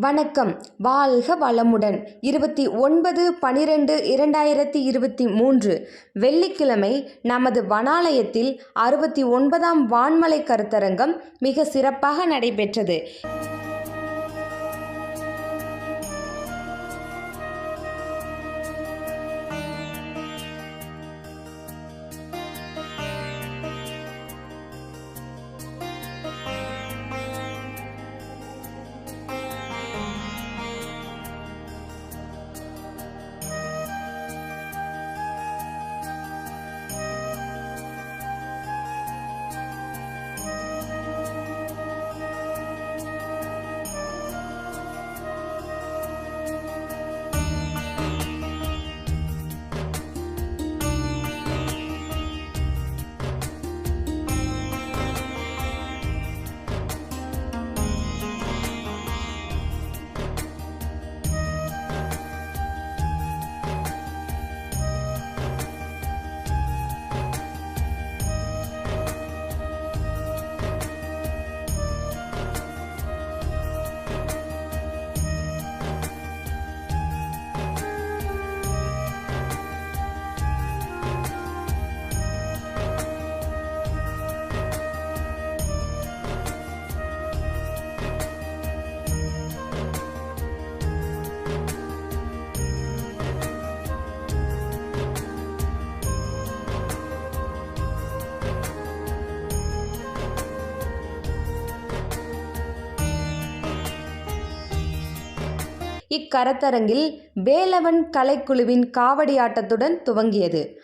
வணக்கம். வாழ்க வளமுடன். இருபத்தி ஒன்பது பனிரெண்டு இரண்டாயிரத்தி இருபத்தி மூன்று. வெள்ளிக்கிழமை நமது வனாலயத்தில் அறுபத்தி ஒன்பதாம் வான்மலை கருத்தரங்கம் மிக சிறப்பாக நடைபெற்றது. இக்கருத்தரங்கில் வேலவன் கலைக்குழுவின் காவடி ஆட்டத்துடன் துவங்கியது.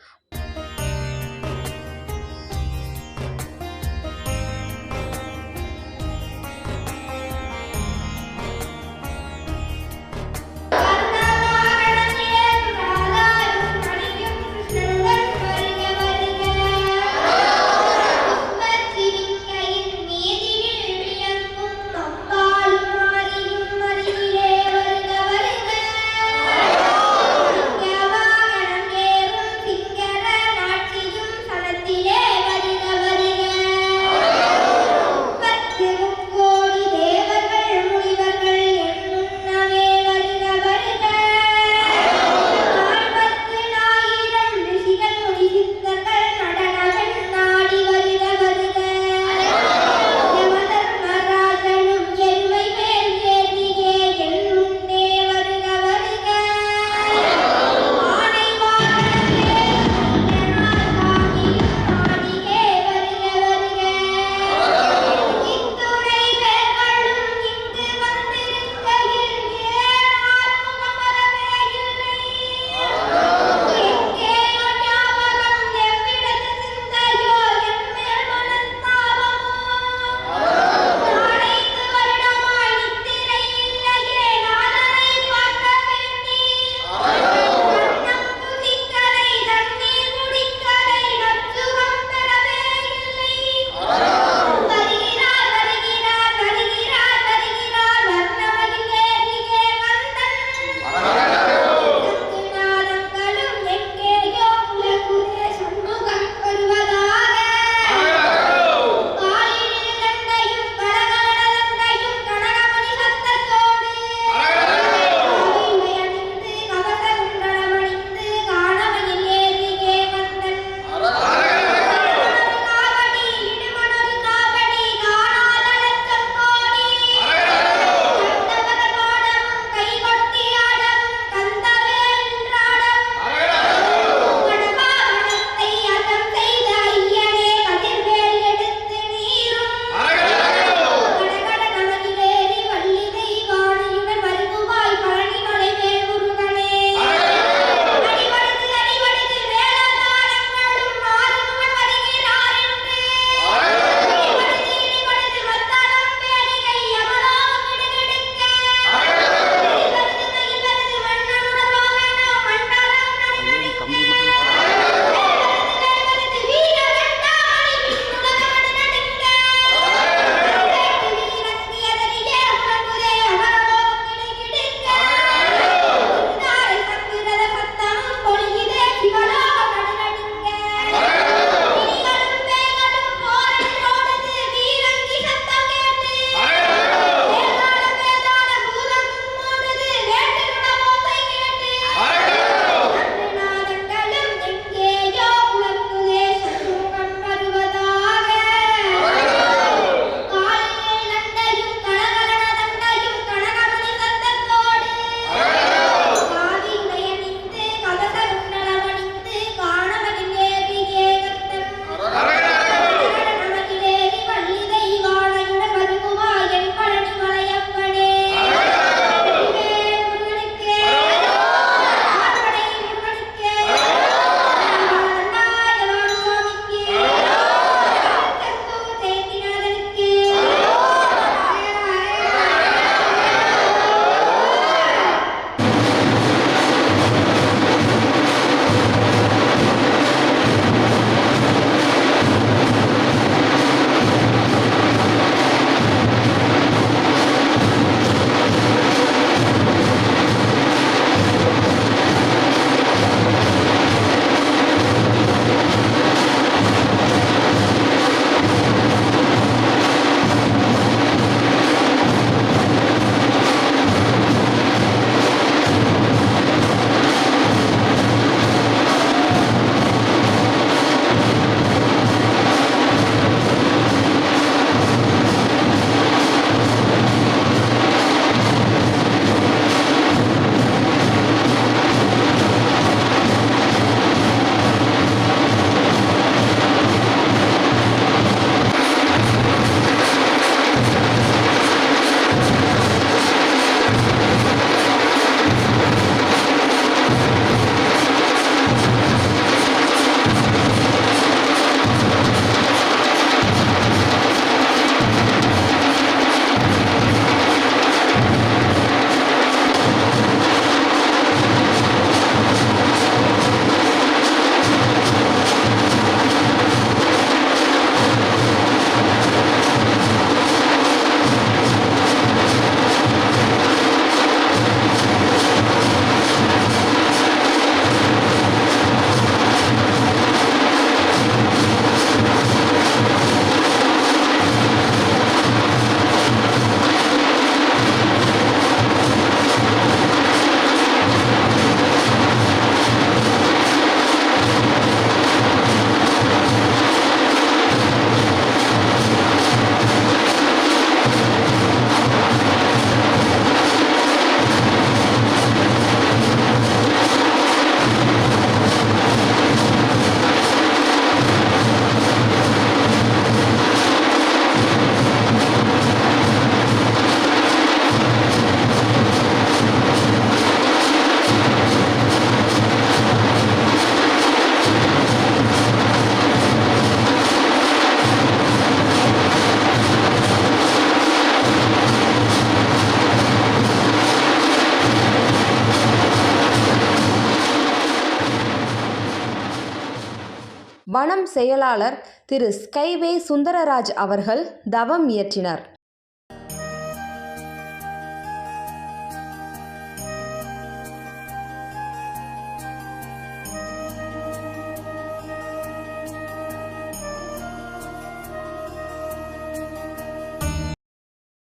செயலாளர் திரு ஸ்கைவே சுந்தரராஜ் அவர்கள் தவம் இயற்றினர்.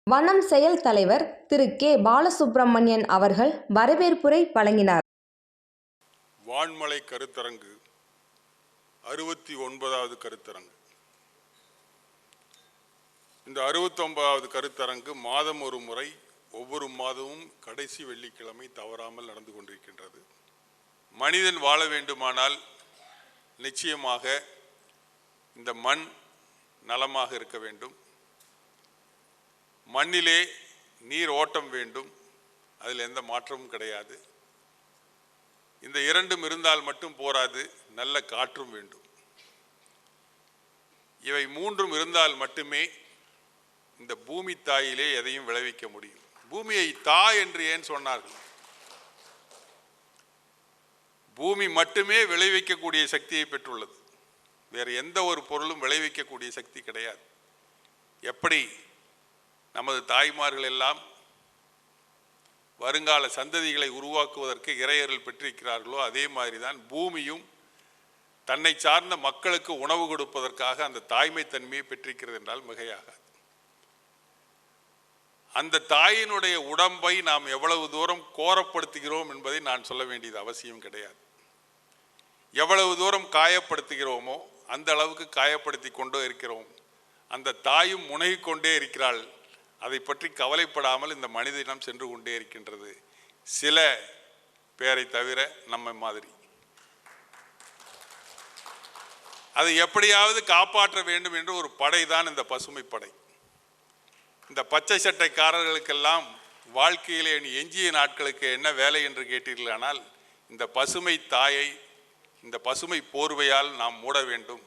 வனம் செயல் தலைவர் திரு கே. பாலசுப்பிரமணியன் அவர்கள் வரவேற்புரை வழங்கினார். வான்மலை கருத்தரங்கு அறுபத்தி ஒன்பதாவது கருத்தரங்கு. இந்த அறுபத்தொன்பதாவது கருத்தரங்கு மாதம் ஒரு முறை ஒவ்வொரு மாதமும் கடைசி வெள்ளிக்கிழமை தவறாமல் நடந்து கொண்டிருக்கின்றது. மனிதன் வாழ வேண்டுமானால் நிச்சயமாக இந்த மண் நலமாக இருக்க வேண்டும். மண்ணிலே நீர் ஓட்டம் வேண்டும். அதில் எந்த மாற்றமும் கிடையாது. இந்த இரண்டும் இருந்தால் மட்டும் போராது நல்ல காற்றும் வேண்டும். இவை மூன்றும் இருந்தால் மட்டுமே இந்த பூமி தாயிலே எதையும் விளைவிக்க முடியும். பூமியை தா என்று ஏன் சொன்னார்கள்? பூமி மட்டுமே விளைவிக்கக்கூடிய சக்தியை பெற்றுள்ளது. வேறு எந்த ஒரு பொருளும் விளைவிக்கக்கூடிய சக்தி கிடையாது. எப்படி? நமது தாய்மார்கள் எல்லாம் வருங்கால சந்ததிகளை உருவாக்குவதற்கு இறையர்கள் பெற்றிருக்கிறார்களோ அதே மாதிரி தான் பூமியும் தன்னை சார்ந்த மக்களுக்கு உணவு கொடுப்பதற்காக அந்த தாய்மை தன்மையை பெற்றிருக்கிறது என்றால் மிகையாகாது. அந்த தாயினுடைய உடம்பை நாம் எவ்வளவு தூரம் கோரப்படுத்துகிறோம் என்பதை நான் சொல்ல வேண்டியது அவசியம் கிடையாது. எவ்வளவு தூரம் காயப்படுத்துகிறோமோ அந்த அளவுக்கு காயப்படுத்தி கொண்டே இருக்கிறோம். அந்த தாயும் முனகிக்கொண்டே இருக்கிறாள். அதை பற்றி கவலைப்படாமல் இந்த மனித இனம் சென்று கொண்டே இருக்கின்றது. சில பேரை தவிர நம்ம மாதிரி. அதை எப்படியாவது காப்பாற்ற வேண்டும் என்று ஒரு படை தான் இந்த பசுமை படை. இந்த பச்சை சட்டைக்காரர்களுக்கெல்லாம் வாழ்க்கையிலே நீ எஞ்சிய நாட்களுக்கு என்ன வேலை என்று கேட்டீர்களானால் இந்த பசுமை தாயை இந்த பசுமை போர்வையால் நாம் மூட வேண்டும்.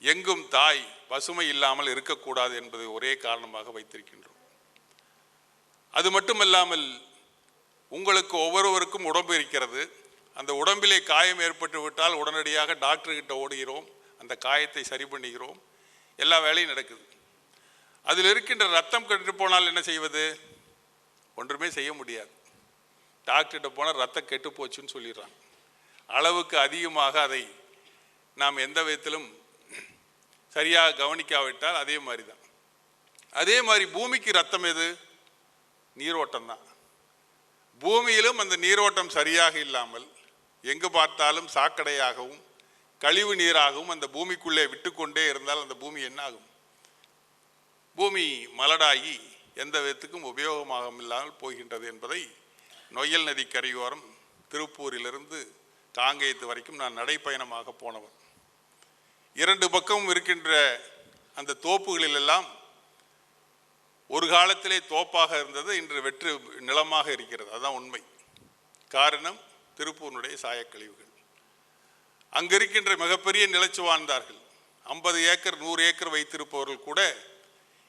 எங்கும் தாய் பசுமை இல்லாமல் இருக்கக்கூடாது என்பதை ஒரே காரணமாக வைத்திருக்கின்றோம். அது மட்டுமல்லாமல் உங்களுக்கு ஒவ்வொருவருக்கும் உடம்பு இருக்கிறது. அந்த உடம்பிலே காயம் ஏற்பட்டு விட்டால் உடனடியாக டாக்டர்கிட்ட ஓடுகிறோம். அந்த காயத்தை சரி பண்ணுகிறோம் எல்லா வேலையும் நடக்குது. அதில் இருக்கின்ற ரத்தம் கெட்டு போனால் என்ன செய்வது? ஒன்றுமே செய்ய முடியாது. டாக்டர்கிட்ட போனால் ரத்தம் கெட்டு போச்சுன்னு சொல்லிடுறாங்க. அளவுக்கு அதிகமாக அதை நாம் எந்த விதத்திலும் சரியாக கவனிக்காவிட்டால் அதே மாதிரி தான் அதே மாதிரி பூமிக்கு ரத்தம் எது? நீரோட்டம் தான் பூமியிலும் அந்த நீரோட்டம் சரியாக இல்லாமல் எங்கு பார்த்தாலும் சாக்கடையாகவும் கழிவு நீராகவும் அந்த பூமிக்குள்ளே விட்டுக்கொண்டே இருந்தால் அந்த பூமி என்னாகும்? பூமி மலடாகி எந்த விதத்துக்கும் உபயோகமாக இல்லாமல் போகின்றது என்பதை நொயல் நதி கரையோரம் திருப்பூரிலிருந்து காங்கேயத்து வரைக்கும் நான் நடைப்பயணமாக போனவன். இரண்டு பக்கமும் இருக்கின்ற அந்த தோப்புகளில் எல்லாம் ஒரு காலத்திலே தோப்பாக இருந்தது இன்று வெற்று நிலமாக இருக்கிறது. அதுதான் உண்மை. காரணம் திருப்பூரினுடைய சாயக்கழிவுகள். அங்க இருக்கின்ற மிகப்பெரிய நிலச்சு வாழ்ந்தார்கள். ஐம்பது ஏக்கர் நூறு ஏக்கர் வைத்திருப்பவர்கள் கூட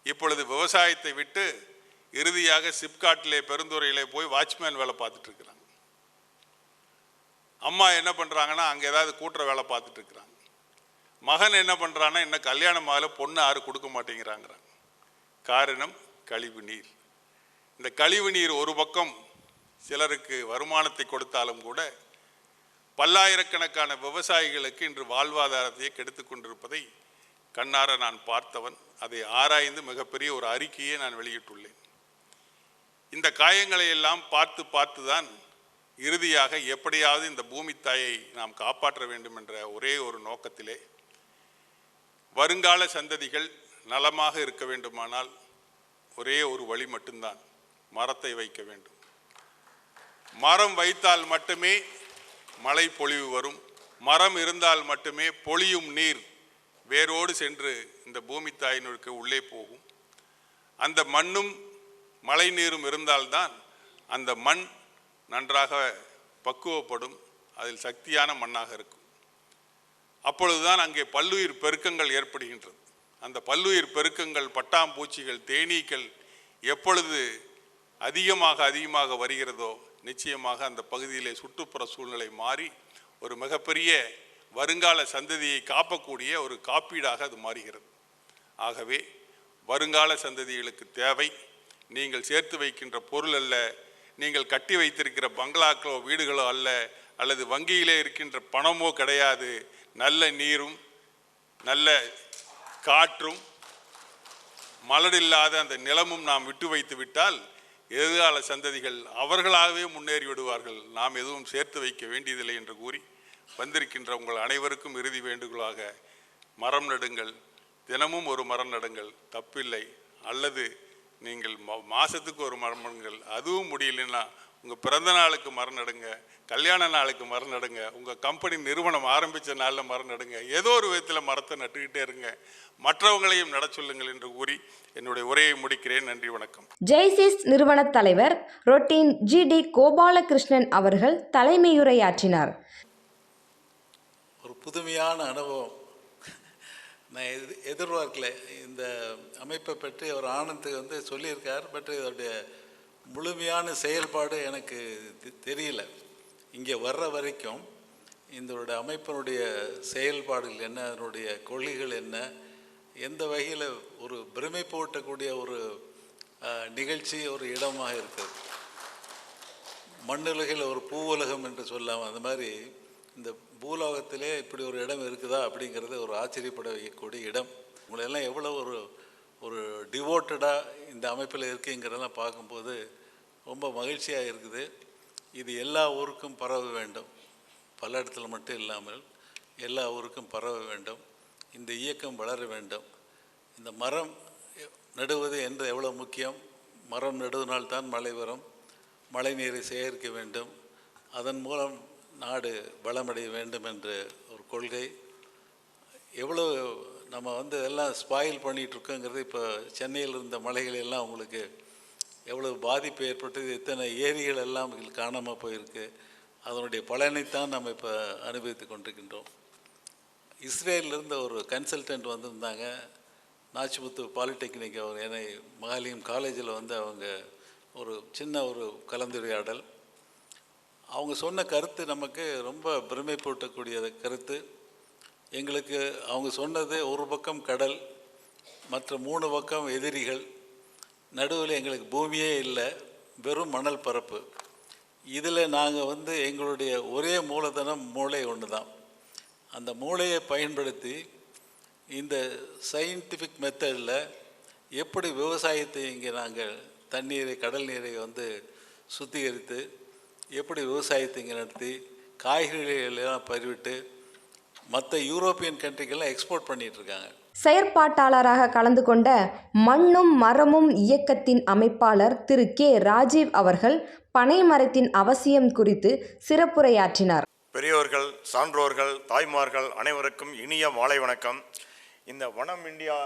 இப்பொழுது விவசாயத்தை விட்டு இறுதியாக சிப்காட்டிலே பெருந்துறையிலே போய் வாட்ச்மேன் வேலை பார்த்துட்டு இருக்கிறாங்க. அம்மா என்ன பண்ணுறாங்கன்னா அங்கே ஏதாவது கூட்டுற வேலை பார்த்துட்டு இருக்கிறாங்க. மகன் என்ன பண்ணுறான்னா என்ன கல்யாணம் ஆகல பொண்ணு யாரும் கொடுக்க மாட்டேங்கிறாங்கிறான் காரணம் கழிவு நீர். இந்த கழிவு நீர் ஒரு பக்கம் சிலருக்கு வருமானத்தை கொடுத்தாலும் கூட பல்லாயிரக்கணக்கான விவசாயிகளுக்கு இன்று வாழ்வாதாரத்தையே கெடுத்து கொண்டிருப்பதை கண்ணார நான் பார்த்தவன். அதை ஆராய்ந்து மிகப்பெரிய ஒரு அறிக்கையை நான் வெளியிட்டுள்ளேன். இந்த காயங்களை எல்லாம் பார்த்து பார்த்து தான் இறுதியாக எப்படியாவது இந்த பூமி தாயை நாம் காப்பாற்ற வேண்டும் என்ற ஒரே ஒரு நோக்கத்திலே வருங்கால சந்ததிகள் நலமாக இருக்க வேண்டுமானால் ஒரே ஒரு வழி மட்டும்தான் மரத்தை வைக்க வேண்டும். மரம் வைத்தால் மட்டுமே மழை பொழிவு வரும். மரம் இருந்தால் மட்டுமே பொழியும் நீர் வேரோடு சென்று இந்த பூமி தாயினுக்கு உள்ளே போகும். அந்த மண்ணும் மழை நீரும் இருந்தால்தான் அந்த மண் நன்றாக பக்குவப்படும் அதில் சக்தியான மண்ணாக இருக்கும். அப்பொழுதுதான் அங்கே பல்லுயிர் பெருக்கங்கள் ஏற்படுகின்றது. அந்த பல்லுயிர் பெருக்கங்கள் பட்டாம்பூச்சிகள் தேனீக்கள் எப்பொழுது அதிகமாக அதிகமாக வருகிறதோ நிச்சயமாக அந்த பகுதியிலே சுற்றுப்புற சூழ்நிலை மாறி ஒரு மிகப்பெரிய வருங்கால சந்ததியை காப்பக்கூடிய ஒரு காப்பீடாக அது மாறுகிறது. ஆகவே வருங்கால சந்ததிகளுக்கு தேவை. நீங்கள் சேர்த்து வைக்கின்ற பொருள் அல்ல நீங்கள் கட்டி வைத்திருக்கிற பங்களாக்களோ வீடுகளோ அல்ல அல்லது வங்கியிலே இருக்கின்ற பணமோ கிடையாது. நல்ல நீரும் நல்ல காற்றும் மலடில்லாத அந்த நிலமும் நாம் விட்டு வைத்து விட்டால் எதிர்கால சந்ததிகள் அவர்களாகவே முன்னேறி விடுவார்கள். நாம் எதுவும் சேர்த்து வைக்க வேண்டியதில்லை என்று கூறி வந்திருக்கின்ற உங்கள் அனைவருக்கும் இறுதி வேண்டுகோளாக மரம் நடுங்கள். தினமும் ஒரு மரம் நடுங்கள். தப்பில்லை. அல்லது நீங்கள் மா- மாசத்துக்கு ஒரு மரம் நடுங்கள். அதுவும் முடியலன்னா உங்கள் பிறந்த நாளுக்கு மரம் நடுங்க கல்யாண நாளுக்கு மரம் நடுங்க உங்கள் கம்பெனி நிறுவனம் ஆரம்பித்த நாளில் மரம் நடுங்க ஏதோ ஒரு விதத்தில் மரத்தை நட்டுக்கிட்டே இருங்க. மற்றவங்களையும் நட சொல்லுங்கள் என்று கூறி என்னுடைய உரையை முடிக்கிறேன். நன்றி வணக்கம். ஜெய்சிஸ் நிறுவனத் தலைவர் ரொட்டீன் ஜி டி கோபாலகிருஷ்ணன் அவர்கள் தலைமையுரையாற்றினார். ஒரு புதுமையான அனுபவம். நான் எது எதிர்பார்க்கல. இந்த அமைப்பை பற்றி அவர் ஆனந்த் வந்து சொல்லியிருக்கார் பட் இதோடைய முழுமையான செயல்பாடு எனக்கு தெ- தெரியல. இங்கே வர்ற வரைக்கும் இதோட அமைப்பினுடைய செயல்பாடுகள் என்ன அதனுடைய கொள்கைகள் என்ன எந்த வகையில் ஒரு பிரமிப்பூட்டக்கூடிய ஒரு நிகழ்ச்சி ஒரு இடமாக இருக்குது மண்ணுலகில் ஒரு பூவுலகம் என்று சொல்லலாம் அந்த மாதிரி இந்த பூலோகத்திலே இப்படி ஒரு இடம் இருக்குதா அப்படிங்கிறது ஒரு ஆச்சரியப்பட வைக்கக்கூடிய இடம். உங்களெல்லாம் எவ்வளோ ஒரு ஒரு டிவோட்டடாக இந்த அமைப்பில் இருக்குங்கிறதெல்லாம் பார்க்கும்போது ரொம்ப மகிழ்ச்சியாக இருக்குது. இது எல்லா ஊருக்கும் பரவ வேண்டும். பல இடத்துல மட்டும் இல்லாமல் எல்லா ஊருக்கும் பரவ வேண்டும். இந்த இயக்கம் வளர வேண்டும். இந்த மரம் நடுவது என்று எவ்வளோ முக்கியம்? மரம் நடுவதனால்தான் மழை வரும். மழை நீரை சேகரிக்க வேண்டும். அதன் மூலம் நாடு வளமடைய வேண்டும் என்ற ஒரு கொள்கை. எவ்வளோ நம்ம வந்து எல்லாம் ஸ்பாயில் பண்ணிகிட்ருக்கோங்கிறது இப்போ சென்னையில் இருந்த மலைகள் எல்லாம் உங்களுக்கு எவ்வளோ பாதிப்பு ஏற்பட்டது எத்தனை ஏரிகள் எல்லாம் காணாமல் போயிருக்கு அதனுடைய பலனைத்தான் நம்ம இப்போ அனுபவித்து கொண்டிருக்கின்றோம். இஸ்ரேலிருந்து ஒரு கன்சல்டன்ட் வந்திருந்தாங்க நாச்சிமுத்து பாலிடெக்னிக் அவர் என்னை மகாலியம் காலேஜில் வந்து அவங்க ஒரு சின்ன ஒரு கலந்துரையாடல். அவங்க சொன்ன கருத்து நமக்கு ரொம்ப பெருமைப்பூட்டக்கூடிய கருத்து. எங்களுக்கு அவங்க சொன்னது ஒரு பக்கம் கடல் மற்ற மூணு பக்கம் எதிரிகள். நடுவில் எங்களுக்கு பூமியே இல்லை வெறும் மணல் பரப்பு. இதில் நாங்கள் வந்து எங்களுடைய ஒரே மூலதனம் மூளை ஒன்று தான் அந்த மூளையை பயன்படுத்தி இந்த சயின்டிஃபிக் மெத்தடில் எப்படி விவசாயத்தை இங்கே நாங்கள் தண்ணீரை கடல் நீரை வந்து சுத்திகரித்து எப்படி விவசாயத்தை இங்கே நடத்தி காய்கறிகளெல்லாம் எல்லாம் மற்ற யூரோப்பியன் கண்ட்ரிக்கெல்லாம் எக்ஸ்போர்ட் பண்ணிட்டு இருக்காங்க செயற்பாட்டாளராக கலந்து கொண்ட மண்ணும் மரமும் இயக்கத்தின் அமைப்பாளர் திரு கே. ராஜீவ் அவர்கள் பனை மரத்தின் அவசியம் குறித்து சிறப்புரையாற்றினார். பெரியோர்கள் சான்றோர்கள் தாய்மார்கள் அனைவருக்கும் இனிய மாலை வணக்கம். இந்த வனம் இந்தியா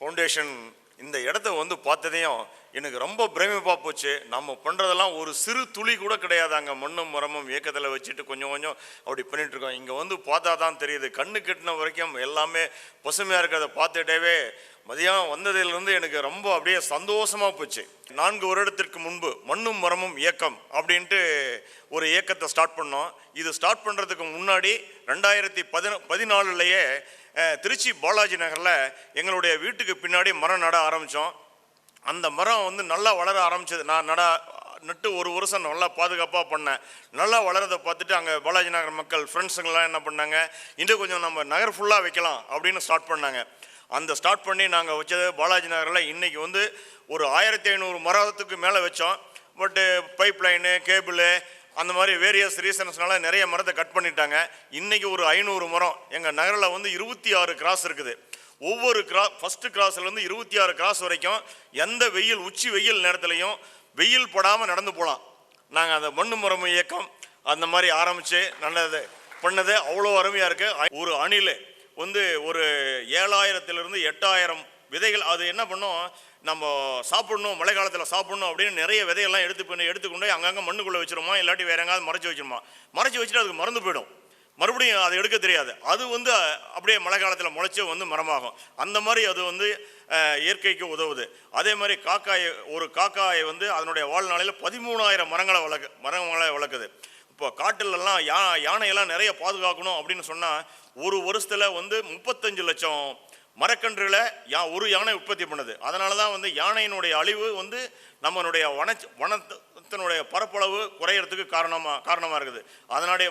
ஃபவுண்டேஷன் இந்த இடத்த வந்து பார்த்ததையும் எனக்கு ரொம்ப பிரமிப்பாக போச்சு. நம்ம பண்ணுறதெல்லாம் ஒரு சிறு துளி கூட கிடையாது அங்கே மண்ணும் மரமும் இயக்கத்தில் வச்சுட்டு கொஞ்சம் கொஞ்சம் அப்படி பண்ணிகிட்ருக்கோம் இங்கே வந்து பார்த்தா தான் தெரியுது. கண்ணு கெட்டின வரைக்கும் எல்லாமே பசுமையாக இருக்கிறத பார்த்துட்டேவே மதியம் வந்ததிலிருந்து எனக்கு ரொம்ப அப்படியே சந்தோஷமாக போச்சு. நான்கு வருடத்திற்கு முன்பு மண்ணும் மரமும் இயக்கம் அப்படின்ட்டு ஒரு இயக்கத்தை ஸ்டார்ட் பண்ணோம். இது ஸ்டார்ட் பண்ணுறதுக்கு முன்னாடி ரெண்டாயிரத்தி பதின பதினாலுலேயே திருச்சி பாலாஜி நகரில் எங்களுடைய வீட்டுக்கு பின்னாடி மரம் நட ஆரம்பித்தோம் அந்த மரம் வந்து நல்லா வளர ஆரம்பிச்சது. நான் நட நட்டு ஒரு வருஷம் நல்லா பாதுகாப்பாக பண்ணேன். நல்லா வளரதை பார்த்துட்டு அங்கே பாலாஜி நகர் மக்கள் ஃப்ரெண்ட்ஸுங்கெல்லாம் என்ன பண்ணாங்க? இன்னும் கொஞ்சம் நம்ம நகர் ஃபுல்லாக வைக்கலாம் அப்படின்னு ஸ்டார்ட் பண்ணாங்க. அந்த ஸ்டார்ட் பண்ணி நாங்கள் வச்சது பாலாஜி நகரில் இன்றைக்கி வந்து ஒரு ஆயிரத்தி ஐநூறு மரத்துக்கு மேலே வச்சோம். பட்டு பைப் லைனு கேபிளு அந்த மாதிரி வேரியஸ் ரீசன்ஸ்னால நிறைய மரத்தை கட் பண்ணிட்டாங்க. இன்றைக்கி ஒரு ஐநூறு மரம். எங்கள் நகரில் வந்து இருபத்தி ஆறு கிராஸ் இருக்குது. ஒவ்வொரு கிரா ஃபஸ்ட்டு கிராஸ்லேருந்து இருபத்தி ஆறு கிராஸ் வரைக்கும் எந்த வெயில் உச்சி வெயில் நேரத்துலையும் வெயில் படாமல் நடந்து போகலாம். நாங்கள் அந்த மண்ணு முறைமை இயக்கம் அந்த மாதிரி ஆரம்பித்து நல்லது பண்ணது. அவ்வளோ அருமையாக இருக்குது ஒரு அணில் வந்து ஒரு ஏழாயிரத்திலிருந்து எட்டாயிரம் விதைகள் அது என்ன பண்ணோம்? நம்ம சாப்பிடணும் மழை காலத்தில் சாப்பிடணும் அப்படின்னு நிறைய விதையெல்லாம் எடுத்து பண்ணி எடுத்துக்கொண்டு அங்கங்கே மண்ணுக்குள்ளே வச்சிருமா இல்லாட்டி வேற எங்காவது மறைச்சி வச்சிருமா மறைச்சி வச்சுட்டு அதுக்கு மறந்து போயிடும். மறுபடியும் அதை எடுக்க தெரியாது. அது வந்து அப்படியே மழை காலத்தில் முளைச்சி வந்து மரமாகும். அந்த மாதிரி அது வந்து இயற்கைக்கு உதவுது. அதே மாதிரி காக்காய் ஒரு காக்காயை வந்து அதனுடைய வாழ்நாளில் பதிமூணாயிரம் மரங்களை வளர்க்கு மரங்களை வளர்க்குது. இப்போ காட்டிலெல்லாம் யா யானையெல்லாம் நிறைய பாதுகாக்கணும் அப்படின்னு சொன்னால் ஒரு வருஷத்தில் வந்து முப்பத்தஞ்சு லட்சம் மரக்கன்றுகளை யா ஒரு யானை உற்பத்தி பண்ணுது. அதனால தான் வந்து யானையினுடைய அழிவு வந்து நம்மளுடைய வன வனத்தினுடைய பரப்பளவு குறையிறதுக்கு காரணமாக காரணமாக இருக்குது. அதனுடைய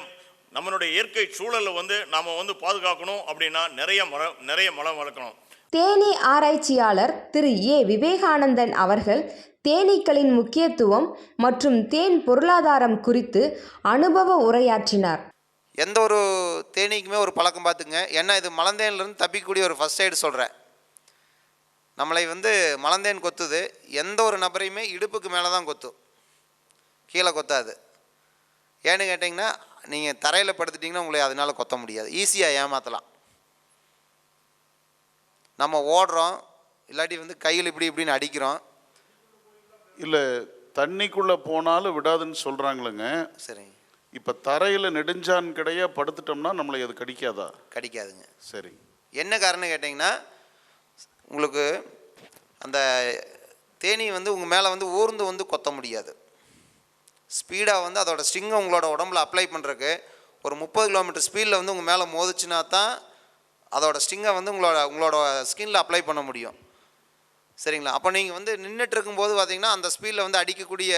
நம்மளுடைய இயற்கை சூழலை வந்து நாம் வந்து பாதுகாக்கணும் அப்படின்னா நிறைய மரம் நிறைய மரம் வளர்க்கணும். தேனீ ஆராய்ச்சியாளர் திரு ஏ. விவேகானந்தன் அவர்கள் தேனீக்களின் முக்கியத்துவம் மற்றும் தேன் பொருளாதாரம் குறித்து அனுபவ உரையாற்றினார். எந்த ஒரு தேனீக்குமே ஒரு பழக்கம் பார்த்துங்க ஏன்னா இது மலந்தேன்லேருந்து தப்பிக்கக்கூடிய ஒரு ஃபஸ்ட் எய்டு சொல்கிறேன் நம்மளை வந்து மலந்தேன் கொத்துது. எந்த ஒரு நபரையுமே இடுப்புக்கு மேலே தான் கொத்தும். கீழே கொத்தாது. ஏன்னு கேட்டிங்கன்னா நீங்கள் தரையில் படுத்துட்டிங்கன்னா உங்களை அதனால் கொத்த முடியாது. ஈஸியாக ஏமாற்றலாம் நம்ம ஓடுறோம் இல்லாட்டி வந்து கையில் இப்படி இப்படின்னு அடிக்கிறோம். இல்லை தண்ணிக்குள்ளே போனாலும் விடாதுன்னு சொல்கிறாங்களுங்க சரிங்க. இப்போ தரையில் நெடுஞ்சான் கிடையா படுத்துட்டோம்னா நம்மளை அது கடிக்காதா? கடிக்காதுங்க. சரி. என்ன காரணம் கேட்டிங்கன்னா உங்களுக்கு அந்த தேனி வந்து உங்கள் மேலே வந்து ஊர்ந்து வந்து கொத்த முடியாது. ஸ்பீடாக வந்து அதோட ஸ்ட்ரிங்கை உங்களோட உடம்புல அப்ளை பண்ணுறக்கு ஒரு முப்பது கிலோமீட்டர் ஸ்பீடில் வந்து உங்கள் மேலே மோதிச்சுனா தான் அதோட ஸ்ட்ரிங்கை வந்து உங்களோட உங்களோட ஸ்கின்ல அப்ளை பண்ண முடியும். சரிங்களா? அப்போ நீங்கள் வந்து நின்றுட்டு இருக்கும்போது பார்த்தீங்கன்னா அந்த ஸ்பீடில் வந்து அடிக்கக்கூடிய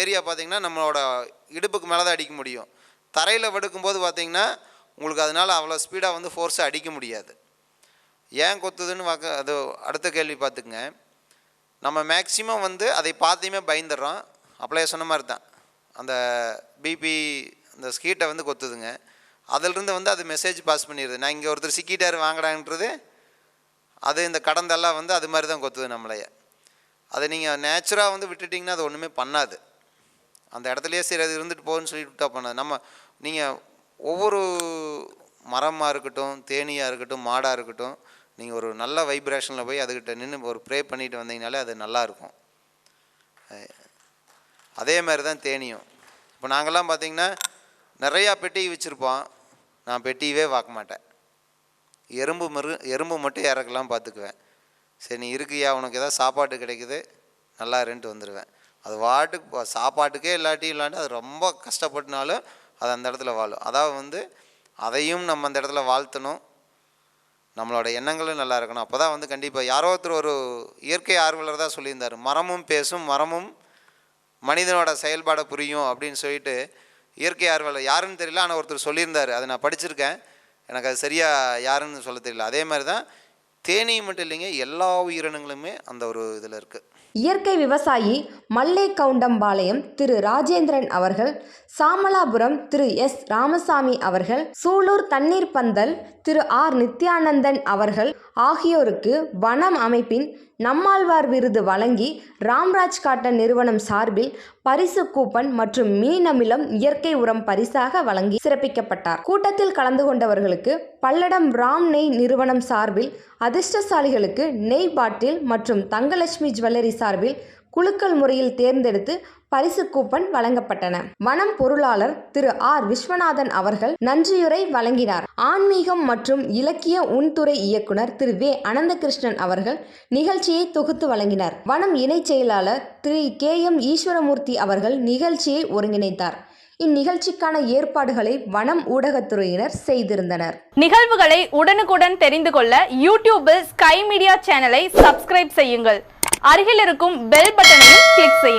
ஏரியா பார்த்தீங்கன்னா நம்மளோட இடுப்புக்கு மேலே தான் அடிக்க முடியும். தரையில் படுக்கும்போது பார்த்தீங்கன்னா உங்களுக்கு அதனால் அவ்வளோ ஸ்பீடாக வந்து ஃபோர்ஸை அடிக்க முடியாது. ஏன் கொத்துதுன்னு பார்க்க அது அடுத்த கேள்வி பார்த்துக்குங்க. நம்ம மேக்சிமம் வந்து அதை பார்த்தையுமே பயந்துடுறோம். அப்படியே சொன்ன மாதிரி தான். அந்த பிபி அந்த ஸ்கீட்டை வந்து கொத்துதுங்க. அதிலிருந்து வந்து அது மெசேஜ் பாஸ் பண்ணிடுது நான் இங்கே ஒருத்தர் சிக்கிட்டார் வாங்கடான்றது அது இந்த கடந்தெல்லாம் வந்து அது மாதிரி தான் கொத்துது நம்மளைய. அதை நீங்கள் நேச்சுராக வந்து விட்டுட்டிங்கன்னா அது ஒன்றுமே பண்ணாது. அந்த இடத்துலையே சரி அது இருந்துட்டு போகுதுன்னு சொல்லிட்டு விட்டா பண்ணாது. நம்ம நீங்கள் ஒவ்வொரு மரமாக இருக்கட்டும் தேனியாக இருக்கட்டும் மாடாக இருக்கட்டும் நீங்கள் ஒரு நல்ல வைப்ரேஷனில் போய் அதுக்கிட்ட நின்று ஒரு ப்ரே பண்ணிட்டு வந்தீங்கனாலே அது நல்லாயிருக்கும் அதே மாதிரி தான் தேனியும். இப்போ நாங்கள்லாம் பார்த்திங்கன்னா நிறையா பெட்டி வச்சுருப்போம். நான் பெட்டியவே பார்க்க மாட்டேன். எறும்பு மரு எறும்பு மட்டும் இறக்கலாம் பார்த்துக்குவேன் சரி நீ இருக்கியா? உனக்கு ஏதாவது சாப்பாடு கிடைக்குது? நல்லா ரெண்டு வந்துடுவேன் அது வாட்டுக்கு சாப்பாட்டுக்கே இல்லாட்டி இல்லாட்டி அது ரொம்ப கஷ்டப்பட்டுனாலும் அது அந்த இடத்துல வாழும். அதாவது வந்து அதையும் நம்ம அந்த இடத்துல வாழ்த்தணும். நம்மளோட எண்ணங்களும் நல்லா இருக்கணும். அப்போ தான் வந்து கண்டிப்பாக யாரோ ஒருத்தர் ஒரு இயற்கை ஆர்வலர் தான் சொல்லியிருந்தார். மரமும் பேசும் மரமும் மனிதனோட செயல்பாடை புரியும் அப்படின்னு சொல்லிட்டு இயற்கை ஆர்வலர் யாருன்னு தெரியல ஆனால் ஒருத்தர் சொல்லியிருந்தார். அதை நான் படிச்சிருக்கேன். எனக்கு அது சரியாக யாருன்னு சொல்ல தெரியல. அதே மாதிரி தான் தேனி மட்டும் இல்லைங்க எல்லா உயிரினங்களுமே அந்த ஒரு இதில் இருக்குது இயற்கை விவசாயி மல்லை கவுண்டம்பாளையம் திரு ராஜேந்திரன் அவர்கள் சாமலாபுரம் திரு எஸ் ராமசாமி அவர்கள் சூலூர் தண்ணீர் பந்தல் திரு ஆர் நித்யானந்தன் அவர்கள் ஆகியோருக்கு வனம் அமைப்பின் நம்மாழ்வார் விருது வழங்கி ராம்ராஜ் காட்டன் நிறுவனம் சார்பில் பரிசு கூப்பன் மற்றும் மீனமிலம் இயற்கை உரம் பரிசாக வழங்கி சிறப்பிக்கப்பட்டார். கூட்டத்தில் கலந்து கொண்டவர்களுக்கு பல்லடம் ராம் நெய் நிறுவனம் சார்பில் அதிர்ஷ்டசாலிகளுக்கு நெய் பாட்டில் மற்றும் தங்கலட்சுமி ஜுவல்லரி சார்பில் குழுக்கள் முறையில் தேர்ந்தெடுத்து பரிசு கூப்பன் வழங்கப்பட்டன. வனம் பொருளாளர் திரு ஆர். விஸ்வநாதன் அவர்கள் நன்றியுரை வழங்கினார். ஆன்மீகம் மற்றும் இலக்கிய உன்துறை இயக்குனர் திரு வே. அனந்தகிருஷ்ணன் அவர்கள் நிகழ்ச்சியை தொகுத்து வழங்கினார். வனம் இணைச் செயலாளர் திரு கே. எம். ஈஸ்வரமூர்த்தி அவர்கள் நிகழ்ச்சியை ஒருங்கிணைத்தார். இந்நிகழ்ச்சிக்கான ஏற்பாடுகளை வனம் ஊடகத்துறையினர் செய்திருந்தனர். நிகழ்வுகளை உடனுக்குடன் தெரிந்து கொள்ள யூடியூபில் ஸ்கை மீடியா சேனலை சப்ஸ்கிரைப் செய்யுங்கள். அருகில் இருக்கும் பெல் பட்டனையும் கிளிக் செய்யுங்கள்.